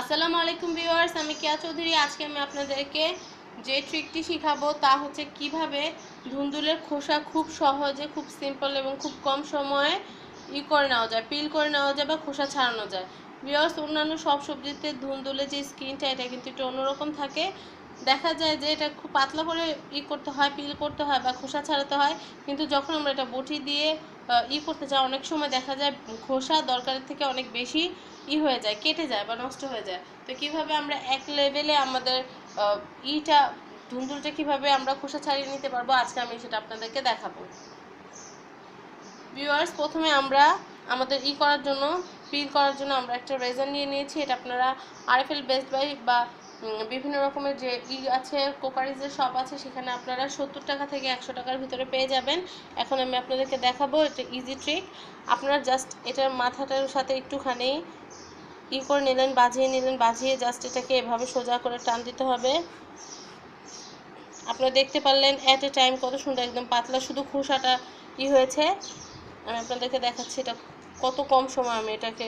আসসালামু আলাইকুম ভিউয়ার্স, আমি কেয়া চৌধুরী। আজকে আমি আপনাদেরকে যে ট্রিকটি শিখাবো তা হচ্ছে কীভাবে ধুন্দুলের খোসা খুব সহজে, খুব সিম্পল এবং খুব কম সময়ে ই করে নেওয়া যায় পিল করে নেওয়া যায় বা খোসা ছাড়ানো যায়। ভিউয়ার্স, অন্যান্য সব সবজিতে ধুন্দুলের যে স্কিনটা এটা কিন্তু একটু অন্যরকম থাকে। দেখা যায় যে এটা খুব পাতলা করে ই করতে হয় পিল করতে হয় বা খোসা ছাড়াতে হয়। কিন্তু যখন আমরা এটা বটি দিয়ে ই করতে যাই, অনেক সময় দেখা যায় খোসা দরকারের থেকে অনেক বেশি ই হয়ে যায়, কেটে যায় বা নষ্ট হয়ে যায়। তো কীভাবে আমরা এক লেভেলে আমাদের ইটা ধুন্দুলটা কীভাবে আমরা খোসা ছাড়িয়ে নিতে পারব, আজকে আমি সেটা আপনাদেরকে দেখাবো। ভিউয়ার্স প্রথমে আমরা আমাদের ই করার জন্য পিল করার জন্য আমরা একটা রেজার নিয়ে নিয়েছি। এটা আপনারা আরএফএল বেস্ট বাই বা বিভিন্ন রকমের যে ই আছে কোকারিজের শপ আছে, সেখানে আপনারা সত্তর টাকা থেকে একশো টাকার ভিতরে পেয়ে যাবেন। এখন আমি আপনাদেরকে দেখাবো, এটা ইজি ট্রিক আপনারা জাস্ট এটার মাথাটার সাথে একটুখানি ই করে নিলেন, বাজিয়ে নিলেন, বাজিয়ে জাস্ট এটাকে এভাবে সোজা করে টান দিতে হবে। আপনারা দেখতে পারলেন অ্যাট এ টাইম কত সুন্দর, একদম পাতলা, শুধু খোসাটা ই হয়েছে। আমি আপনাদেরকে দেখাচ্ছি এটা কত কম সময় আমি এটাকে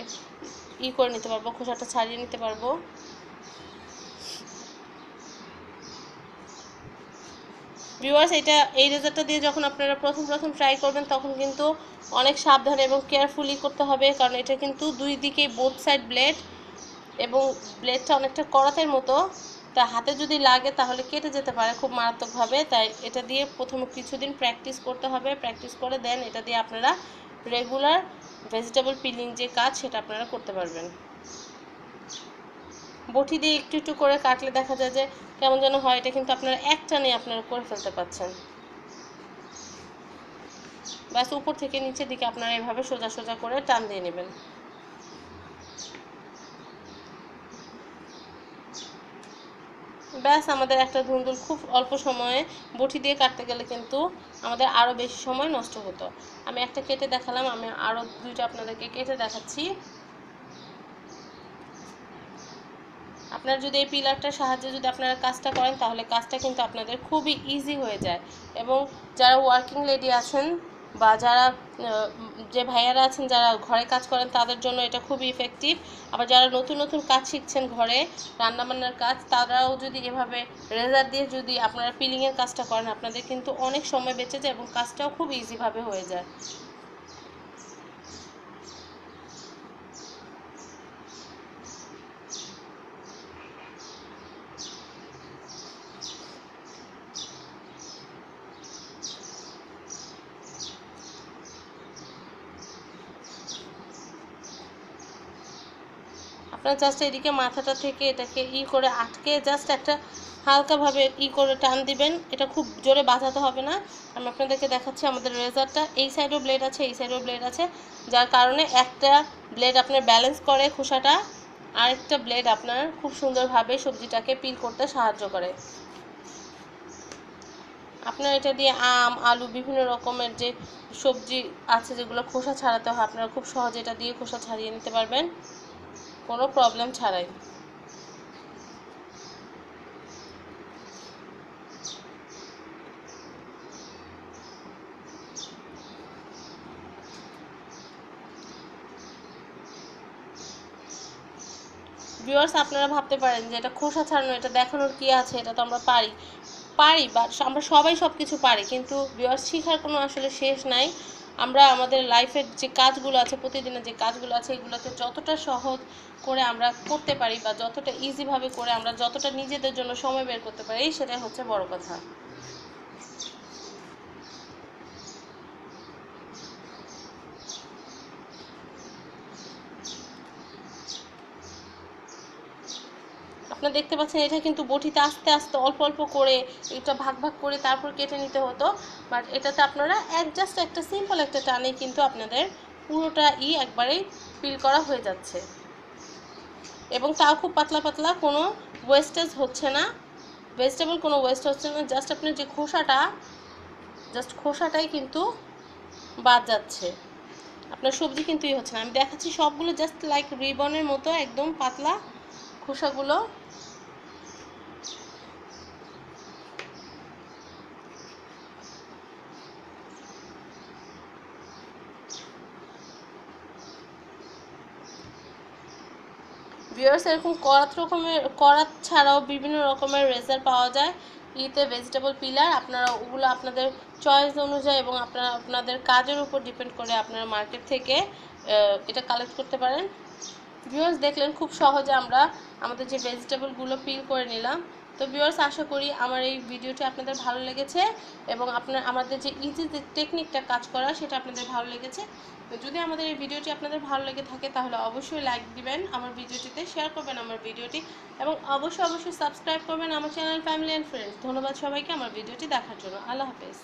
ই করে নিতে পারব, খোসাটা ছাড়িয়ে নিতে পারব। ভিউয়ার্স এটা, এই রেজারটা দিয়ে যখন আপনারা প্রথম প্রথম ট্রাই করবেন, তখন কিন্তু অনেক সাবধানে এবং কেয়ারফুলি করতে হবে। কারণ এটা কিন্তু দুই দিকেই বোথ সাইড ব্লেড এবং ব্লেডটা অনেকটা করাতের মতো। তা হাতে যদি লাগে, তাহলে কেটে যেতে পারে খুব মারাত্মকভাবে। তাই এটা দিয়ে প্রথমে কিছুদিন প্র্যাকটিস করতে হবে। প্র্যাকটিস করে দেন এটা দিয়ে আপনারা রেগুলার ভেজিটেবল পিলিং যে কাজ, সেটা আপনারা করতে পারবেন। বটি দিয়ে একটু একটু করে কাটলে দেখা যায় যে কেমন যেন হয়, এটা কিন্তু আপনারা এক টানে আপনারা করে ফেলতে পারছেন। ব্যাস, উপর থেকে নিচের দিকে আপনারা এভাবে সোজা সোজা করে টান দিয়ে নেবেন। ব্যাস, আমাদের একটা ধুন্দুল খুব অল্প সময়ে বটি দিয়ে কাটতে গেলে কিন্তু আমাদের আরও বেশি সময় নষ্ট হতো। আমি একটা কেটে দেখালাম, আমি আরও দুইটা আপনাদেরকে কেটে দেখাচ্ছি। আপনারা যদি এই পিলারটার সাহায্যে যদি আপনারা কাজটা করেন, তাহলে কাজটা কিন্তু আপনাদের খুবই ইজি হয়ে যায়। এবং যারা ওয়ার্কিং লেডি আছেন বা যারা যে ভাইয়ারা আছেন, যারা ঘরে কাজ করেন, তাদের জন্য এটা খুবই ইফেক্টিভ আবার যারা নতুন নতুন কাজ শিখছেন ঘরে, রান্নাবান্নার কাজ, তারাও যদি এভাবে রেজার দিয়ে যদি আপনারা পিলিংয়ের কাজটা করেন, আপনাদের কিন্তু অনেক সময় বেঁচে যায় এবং কাজটাও খুব ইজিভাবে হয়ে যায়। আপনার জাস্ট এদিকে মাথাটা থেকে এটাকে ই করে আটকে জাস্ট একটা হালকাভাবে ই করে টান দিবেন। এটা খুব জোরে বাঁধাতে হবে না। আমি আপনাদেরকে দেখাচ্ছি আমাদের রেজারটা এই সাইডেও ব্লেড আছে, এই সাইডেও ব্লেড আছে। যার কারণে একটা ব্লেড আপনার ব্যালেন্স করে খোসাটা, আরেকটা ব্লেড আপনার খুব সুন্দরভাবে সবজিটাকে পিল করতে সাহায্য করে। আপনার এটা দিয়ে আম, আলু, বিভিন্ন রকমের যে সবজি আছে যেগুলো খোসা ছাড়াতে হয়, আপনারা খুব সহজে এটা দিয়ে খোসা ছাড়িয়ে নিতে পারবেন। কোনো প্রবলেম ছাড়াই। ভিউয়ার্স আপনারা ভাবতে পারেন যে এটা খোসা ছাড়ানো, এটা দেখানোর কি আছে? এটা তো আমরা পারি। পারি বা আমরা সবাই সব কিছু পারি, কিন্তু ভিউয়ার্স শেখার কোনো আসলে শেষ নাই। আমরা আমাদের লাইফের যে কাজগুলো আছে, প্রতিদিনের যে কাজগুলো আছে, এগুলোতে যতটা সহজ করে আমরা করতে পারি বা যতটা ইজিভাবে করে আমরা যতটা নিজেদের জন্য সময় বের করতে পারি, সেটাই হচ্ছে বড় কথা। আপনারা দেখতে পাচ্ছেন, এটা কিন্তু বটিতে আস্তে আস্তে অল্প অল্প করে এটা ভাগ ভাগ করে তারপর কেটে নিতে হতো। বাট এটাতে আপনারা জাস্ট একটা সিম্পল একটা টানেই কিন্তু আপনাদের পুরোটা ই একবারেই ফিল করা হয়ে যাচ্ছে। এবং তাও খুব পাতলা পাতলা, কোনো ওয়েস্টেজ হচ্ছে না। ভেজিটেবল কোনো ওয়েস্ট হচ্ছে না জাস্ট আপনার যে খোসাটা জাস্ট খোসাটাই কিন্তু বাদ যাচ্ছে। আপনার সবজি কিন্তু ই হচ্ছে না। আমি দেখাচ্ছি সবগুলো জাস্ট লাইক রিবনের মতো একদম পাতলা খোসাগুলো। ভিউয়ার্স এরকম করাত রকমের, করাত ছাড়াও বিভিন্ন রকমের রেজার পাওয়া যায়। ইতে ভেজিটেবল পিলার আপনারা ওগুলো আপনাদের চয়েস অনুযায়ী এবং আপনারা আপনাদের কাজের উপর ডিপেন্ড করে আপনারা মার্কেট থেকে এটা কালেক্ট করতে পারেন। ভিউয়ার্স দেখলেন খুব সহজে আমরা আমাদের যে ভেজিটেবলগুলো পিল করে নিলাম। তো ভিউয়ার্স আশা করি আমার এই ভিডিওটি আপনাদের ভালো লেগেছে এবং আপনার, আমাদের যে ইজি যে টেকনিকটা কাজ করা, সেটা আপনাদের ভালো লেগেছে। তো যদি আমাদের এই ভিডিওটি আপনাদের ভালো লেগে থাকে, তাহলে অবশ্যই লাইক দিবেন আমার ভিডিওটিতে শেয়ার করবেন আমার ভিডিওটি এবং অবশ্যই অবশ্যই সাবস্ক্রাইব করবেন আমার চ্যানেল ফ্যামিলি অ্যান্ড ফ্রেন্ডস ধন্যবাদ সবাইকে আমার ভিডিওটি দেখার জন্য। আল্লাহ হাফেজ।